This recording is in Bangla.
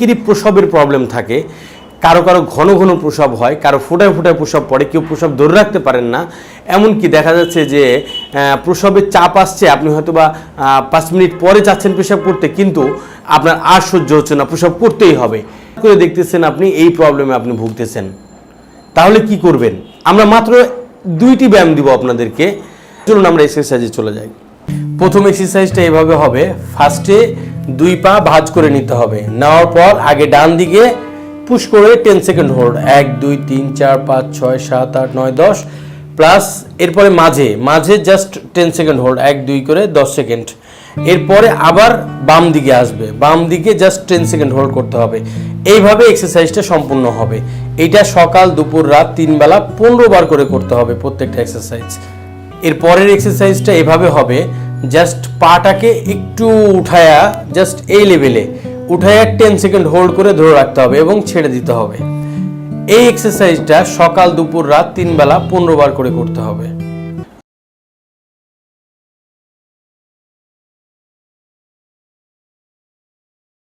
অনেকেরই প্রসবের প্রবলেম থাকে। কারও কারও ঘন ঘন প্রসব হয়, কারও ফোটায় ফোটায় প্রসব পড়ে, কেউ প্রসব ধরে রাখতে পারেন না। এমনকি দেখা যাচ্ছে যে প্রসবের চাপ আসছে, আপনি হয়তো বা পাঁচ মিনিট পরে চাচ্ছেন পেশাব করতে, কিন্তু আপনার আর সহ্য হচ্ছে না, প্রসব করতেই হবে। করে দেখতেছেন আপনি, এই প্রবলেমে আপনি ভুগতেছেন। তাহলে কি করবেন? আমরা মাত্র দুইটি ব্যায়াম দিব আপনাদেরকে। চলুন আমরা এক্সারসাইজে চলে যাই। প্রথম এক্সারসাইজটা এভাবে হবে। ফার্স্টে দুই পা ভাঁজ করে নিতে হবে। নেওয়ার পর আগে ডান দিকে পুশ করে টেন সেকেন্ড হোল্ড এক, দুই, তিন, চার, পাঁচ, ছয়, সাত, আট, নয়, দশ। প্লাস এরপরে মাঝে মাঝে জাস্ট টেন সেকেন্ড হোল্ড এক, দুই করে দশ সেকেন্ড এরপরে আবার বাম দিকে আসবে। বাম দিকে জাস্ট টেন সেকেন্ড হোল্ড করতে হবে। এইভাবে এক্সারসাইজটা সম্পূর্ণ হবে। এটা সকাল, দুপুর, রাত তিন বেলা পনেরো বার করে করতে হবে প্রত্যেকটা এক্সারসাইজ এর পরের এক্সারসাইজটা এভাবে হবে। জাস্ট পাটাকে একটু উঠায়া জাস্ট এই লেভেলে উঠায়া টেন সেকেন্ড হোল্ড করে ধরে রাখতে হবে এবং ছেড়ে দিতে হবে। এই এক্সারসাইজটা সকাল, দুপুর, রাত তিন বেলা পনেরো বার করে করতে হবে।